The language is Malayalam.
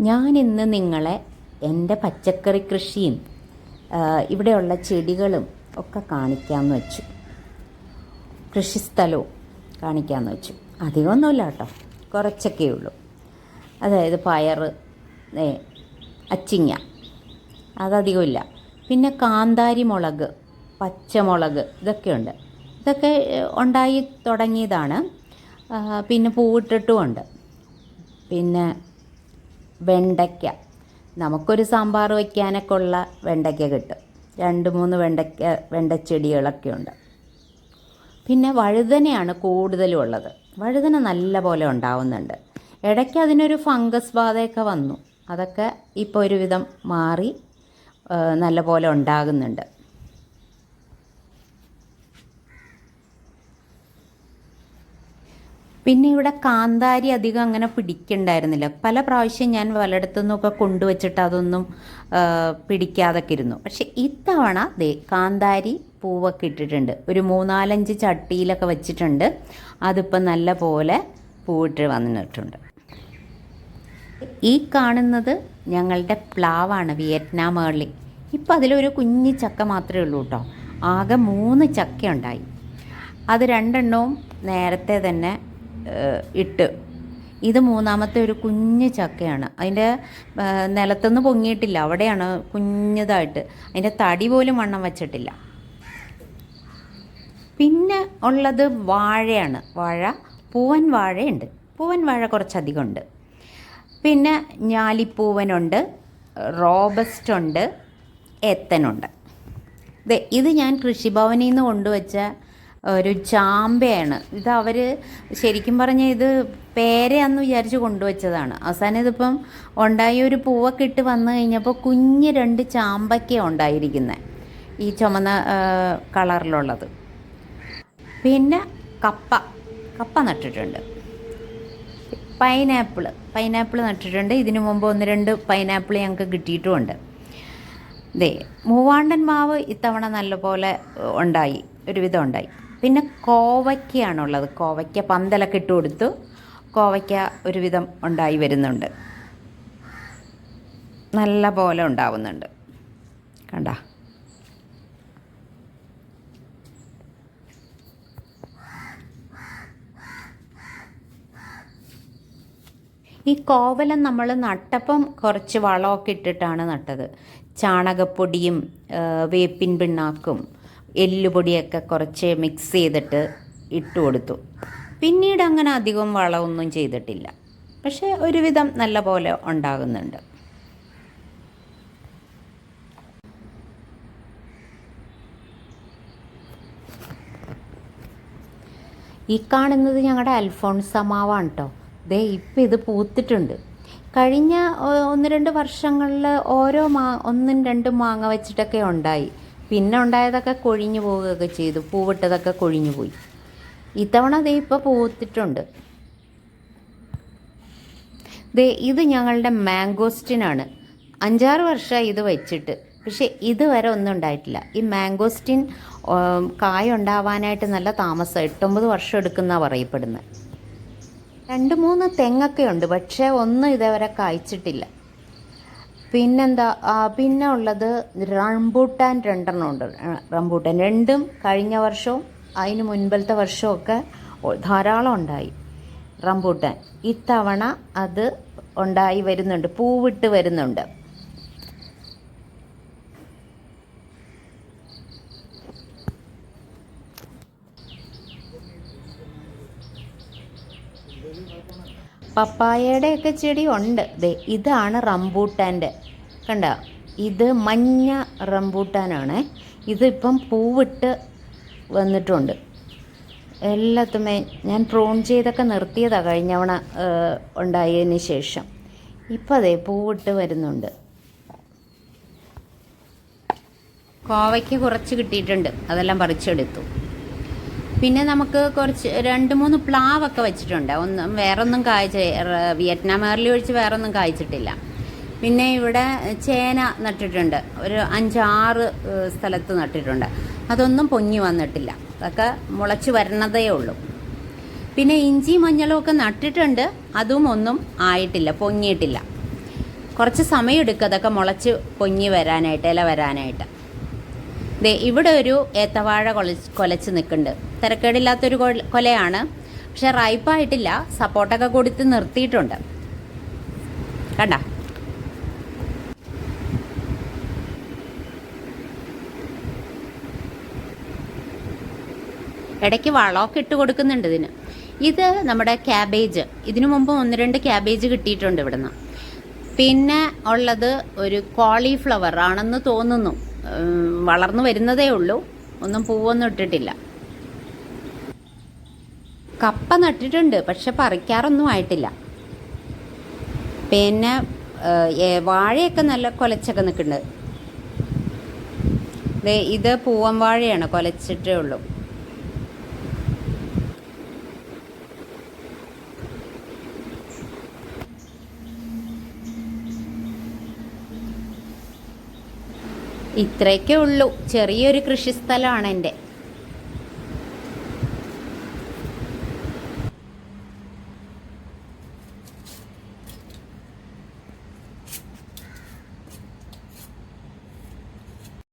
ഞാൻ ഇന്ന് നിങ്ങളെ എന്റെ പച്ചക്കറി കൃഷിയും ഇവിടെയുള്ള ചെടികളും ഒക്കെ കാണിക്കാമെന്ന് വെച്ചു. കൃഷിസ്ഥലവും കാണിക്കാമെന്ന് വെച്ചു. അധികമൊന്നുമില്ല കേട്ടോ. കുറച്ചൊക്കെ ഉള്ളൂ. അതായത് പയർ അച്ചിങ്ങ അതധികമില്ല. പിന്നെ കാന്താരി മുളക് പച്ചമുളക് ഇതൊക്കെയുണ്ട്. ഇതൊക്കെ ഉണ്ടായി തുടങ്ങിയതാണ്. പിന്നെ പൂവിട്ടിട്ടുമുണ്ട്. പിന്നെ വെണ്ടയ്ക്ക. നമുക്കൊരു സാമ്പാർ വയ്ക്കാനൊക്കെ ഉള്ള വെണ്ടയ്ക്ക കിട്ടും. രണ്ട് മൂന്ന് വെണ്ടയ്ക്ക വെണ്ടച്ചെടികളൊക്കെ ഉണ്ട് പിന്നെ വഴുതനയാണ് കൂടുതലും ഉള്ളത്. വഴുതന നല്ല പോലെ ഉണ്ടാവുന്നുണ്ട്. ഇടയ്ക്ക് അതിനൊരു ഫംഗസ് ബാധയൊക്കെ വന്നു. അതൊക്കെ ഇപ്പോൾ ഒരുവിധം മാറി നല്ല പോലെ ഉണ്ടാകുന്നുണ്ട്. പിന്നെ ഇവിടെ കാന്താരി അധികം അങ്ങനെ പിടിക്കണ്ടായിരുന്നില്ല. പല പ്രാവശ്യം ഞാൻ പലയിടത്തു നിന്നൊക്കെ കൊണ്ടുവച്ചിട്ട് അതൊന്നും പിടിക്കാതെ ഇരുന്നു. പക്ഷെ ഇത്തവണ ദേ കാന്താരി പൂവൊക്കെ ഇട്ടിട്ടുണ്ട്. ഒരു മൂന്നാലഞ്ച് ചട്ടിയിലൊക്കെ വെച്ചിട്ടുണ്ട്. അതിപ്പം നല്ല പോലെ പൂവിട്ട് വന്നിട്ടുണ്ട്. ഈ കാണുന്നത് ഞങ്ങളുടെ പ്ലാവാണ് വിയറ്റ്നാം ഏർലി. ഇപ്പം അതിലൊരു കുഞ്ഞു ചക്ക മാത്രമേ ഉള്ളൂ കേട്ടോ. ആകെ മൂന്ന് ചക്കയുണ്ടായി. അത് രണ്ടെണ്ണവും നേരത്തെ തന്നെ ഇട്ട്. ഇത് മൂന്നാമത്തെ ഒരു കുഞ്ഞ് ചക്കയാണ്. അതിന്റെ നിലത്തുനിന്ന് പൊങ്ങിയിട്ടില്ല. അവിടെയാണ് കുഞ്ഞതായിട്ട്. അതിന്റെ തടി പോലും വണ്ണം വച്ചിട്ടില്ല. പിന്നെ ഉള്ളത് വാഴയാണ്. വാഴ പൂവൻ വാഴയുണ്ട്. പൂവൻ വാഴ കുറച്ചധികം ഉണ്ട് പിന്നെ ഞാലിപ്പൂവനുണ്ട് റോബസ്റ്റ് ഉണ്ട് ഏത്തനുണ്ട് ഇത് ഞാൻ കൃഷിഭവനിൽ നിന്ന് കൊണ്ടുവച്ച ഒരു ചാമ്പയാണ്. ഇത് അവർ ശരിക്കും പറഞ്ഞാൽ ഇത് പേരയാന്ന് വിചാരിച്ച് കൊണ്ടുവച്ചതാണ്. അവസാനം ഇതിപ്പം ഉണ്ടായ ഒരു പൂവൊക്കെ ഇട്ട് വന്നു കഴിഞ്ഞപ്പോൾ കുഞ്ഞ് രണ്ട് ചാമ്പയ്ക്ക ഉണ്ടായിരിക്കുന്നത് ഈ ചുമന്ന കളറിലുള്ളത്. പിന്നെ കപ്പ. കപ്പ നട്ടിട്ടുണ്ട്. പൈനാപ്പിൾ പൈനാപ്പിൾ നട്ടിട്ടുണ്ട്. ഇതിനു മുമ്പ് ഒന്ന് രണ്ട് പൈനാപ്പിൾ ഞങ്ങൾക്ക് കിട്ടിയിട്ടുമുണ്ട്. ദേ മൂവാണ്ടൻ മാവ് ഇത്തവണ നല്ലപോലെ പോലെ ഉണ്ടായി. ഒരുവിധം ഉണ്ടായി. പിന്നെ കോവയ്ക്കയാണുള്ളത്. കോവയ്ക്ക പന്തലൊക്കെ ഇട്ട് കൊടുത്തു. കോവയ്ക്ക ഒരുവിധം ഉണ്ടായി വരുന്നുണ്ട്. നല്ല പോലെ ഉണ്ടാവുന്നുണ്ട്. കണ്ട? ഈ കോവലം നമ്മൾ നട്ടപ്പം കുറച്ച് വളമൊക്കെ ഇട്ടിട്ടാണ് നട്ടത്. ചാണകപ്പൊടിയും വേപ്പിൻ പിണ്ണാക്കും എല്ലുപൊടിയൊക്കെ കുറച്ച് മിക്സ് ചെയ്തിട്ട് ഇട്ട് കൊടുത്തു. പിന്നീട് അങ്ങനെ അധികം വളമൊന്നും ചെയ്തിട്ടില്ല. പക്ഷേ ഒരുവിധം നല്ല പോലെ ഉണ്ടാകുന്നുണ്ട്. ഈ കാണുന്നത് ഞങ്ങളുടെ അൽഫോൺസ മാവാണ് കേട്ടോ ദേ ഇപ്പം ഇത് പൂത്തിട്ടുണ്ട്. കഴിഞ്ഞ ഒന്ന് രണ്ട് വർഷങ്ങളിൽ ഓരോ മാ ഒന്നും രണ്ടും മാങ്ങ വെച്ചിട്ടൊക്കെ ഉണ്ടായി. പിന്നെ ഉണ്ടായതൊക്കെ കൊഴിഞ്ഞു പോവുകയൊക്കെ ചെയ്തു. പൂവിട്ടതൊക്കെ കൊഴിഞ്ഞു പോയി. ഇത്തവണ ദേ ഇപ്പോൾ പൂത്തിട്ടുണ്ട്. ദേ ഇത് ഞങ്ങളുടെ മാംഗോസ്റ്റിനാണ്. അഞ്ചാറ് വർഷമായി ഇത് വെച്ചിട്ട്. പക്ഷേ ഇതുവരെ ഒന്നും ഉണ്ടായിട്ടില്ല. ഈ മാംഗോസ്റ്റിൻ കായ ഉണ്ടാവാനായിട്ട് നല്ല താമസം. എട്ടൊമ്പത് വർഷം എടുക്കുന്ന പറയപ്പെടുന്നത്. രണ്ട് മൂന്ന് തെങ്ങൊക്കെ ഉണ്ട്. പക്ഷേ ഒന്നും ഇതേവരെ കായ്ച്ചിട്ടില്ല. പിന്നെന്താ പിന്നെ ഉള്ളത് റംബൂട്ടാൻ രണ്ടെണ്ണം ഉണ്ട്. റംബൂട്ടാൻ രണ്ടും കഴിഞ്ഞ വർഷവും അതിന് മുൻപത്തെ വർഷമൊക്കെ ധാരാളം ഉണ്ടായി റംബൂട്ടാൻ. ഇത്തവണ അത് ഉണ്ടായി വരുന്നുണ്ട് പൂവിട്ട് വരുന്നുണ്ട്. പപ്പായയുടെയൊക്കെ ചെടി ഉണ്ട്. ദേ ഇതാണ് റംബൂട്ടാന്റെ കണ്ട? ഇത് മഞ്ഞ റംബൂട്ടാനാണ്. ഇതിപ്പം പൂവിട്ട് വന്നിട്ടുണ്ട്. എല്ലാത്തുമേ ഞാൻ പ്രൂൺ ചെയ്തൊക്കെ നിർത്തിയതാണ് കഴിഞ്ഞവണ ഉണ്ടായതിന് ശേഷം. ഇപ്പം അതെ പൂവിട്ട് വരുന്നുണ്ട്. കോവയ്ക്ക് കുറച്ച് കിട്ടിയിട്ടുണ്ട്. അതെല്ലാം പറിച്ചെടുത്തു. പിന്നെ നമുക്ക് കുറച്ച് രണ്ട് മൂന്ന് പ്ലാവൊക്കെ വെച്ചിട്ടുണ്ട്. ഒന്നും വേറൊന്നും കായ്ച്ച വിയറ്റ്നാം ഏർലി ഒഴിച്ച് വേറൊന്നും കായ്ച്ചിട്ടില്ല. പിന്നെ ഇവിടെ ചേന നട്ടിട്ടുണ്ട്. ഒരു അഞ്ചാറ് സ്ഥലത്ത് നട്ടിട്ടുണ്ട്. അതൊന്നും പൊങ്ങി വന്നിട്ടില്ല. അതൊക്കെ മുളച്ച് വരണതേ ഉള്ളൂ. പിന്നെ ഇഞ്ചി മഞ്ഞളും ഒക്കെ നട്ടിട്ടുണ്ട്. അതും ഒന്നും ആയിട്ടില്ല പൊങ്ങിയിട്ടില്ല. കുറച്ച് സമയം എടുക്കും അതൊക്കെ മുളച്ച് പൊങ്ങി വരാനായിട്ട് ഇല വരാനായിട്ട്. ദേ ഇവിടെ ഒരു ഏത്തവാഴ കൊലച്ച് കൊലച്ച് നിൽക്കുന്നുണ്ട്. തിരക്കേടില്ലാത്തൊരു കൊല- കൊലയാണ്. പക്ഷെ റൈപ്പായിട്ടില്ല സപ്പോർട്ടൊക്കെ കൊടുത്ത് നിർത്തിയിട്ടുണ്ട്. കണ്ട? ഇടയ്ക്ക് വളമൊക്കെ ഇട്ട് കൊടുക്കുന്നുണ്ട് ഇതിന്. ഇത് നമ്മുടെ ക്യാബേജ് ഇതിനു മുമ്പ് ഒന്ന് രണ്ട് ക്യാബേജ് കിട്ടിയിട്ടുണ്ട് ഇവിടുന്ന്. പിന്നെ ഉള്ളത് ഒരു കോളിഫ്ലവർ ആണെന്ന് തോന്നുന്നു. വളർന്നു വരുന്നതേ ഉള്ളൂ. ഒന്നും പൂവൊന്നും ഇട്ടിട്ടില്ല. കപ്പ നട്ടിട്ടുണ്ട് പക്ഷെ പറിക്കാറൊന്നും ആയിട്ടില്ല. പിന്നെ വാഴയൊക്കെ നല്ല കൊലച്ചൊക്കെ നിൽക്കുന്നുണ്ട്. ഇത് പൂവൻ വാഴയാണ് കൊലച്ചിട്ടേ ഉള്ളൂ. ഇത്രയൊക്കെ ഉള്ളൂ. ചെറിയൊരു കൃഷിസ്ഥലമാണ് എന്റെ.